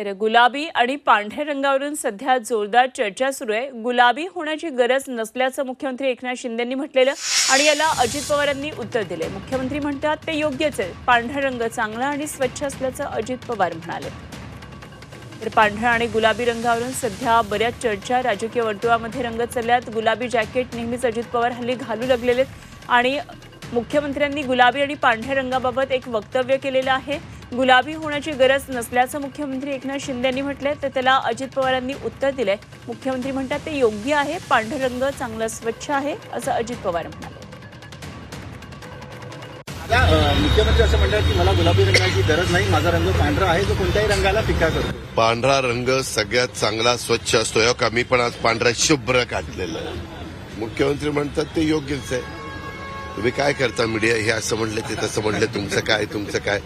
तर गुलाबी आणि पांढऱ्या रंगावरून सध्या जोरदार चर्चा सुरू आहे. गुलाबी होण्याची गरज नसल्याचं मुख्यमंत्री एकनाथ शिंदेंनी म्हटलेलं आणि याला अजित पवारांनी उत्तर दिले मुख्यमंत्री म्हणतात ते योग्यच आहे. पांढरा रंग चांगला आणि स्वच्छ असल्याचं अजित पवार म्हणाले. तर पांढऱ्या आणि गुलाबी रंगावरून सध्या बऱ्याच चर्चा राजकीय वर्तुळामध्ये रंगत चालल्यात. गुलाबी जॅकेट नेहमीच अजित पवार हल्ली घालू लागलेले आहेत आणि मुख्यमंत्र्यांनी गुलाबी आणि पांढऱ्या रंगाबाबत एक वक्तव्य केलेलं आहे. गुलाबी होण्याची गरज नसल्याचं मुख्यमंत्री एकनाथ शिंदे यांनी म्हटलंय तर त्याला अजित पवारांनी उत्तर दिलंय. मुख्यमंत्री म्हणतात ते योग्य आहे पांढरा रंग चांगला स्वच्छ आहे असं अजित पवार म्हणाले. मुख्यमंत्री असं म्हणतात की मला गुलाबी रंगाची गरज नाही माझा रंग पांढरा आहे जो कोणत्याही रंगाला फिका करतो. पांढरा रंग सगळ्यात चांगला स्वच्छ असतो. का मी पण आज पांढरा शुभ्र काढलेलं आहे. मुख्यमंत्री म्हणतात ते योग्यच आहे. तुम्ही काय करता मीडिया? हे असं म्हणले ते तसं म्हणले तुमचं काय तुमचं काय?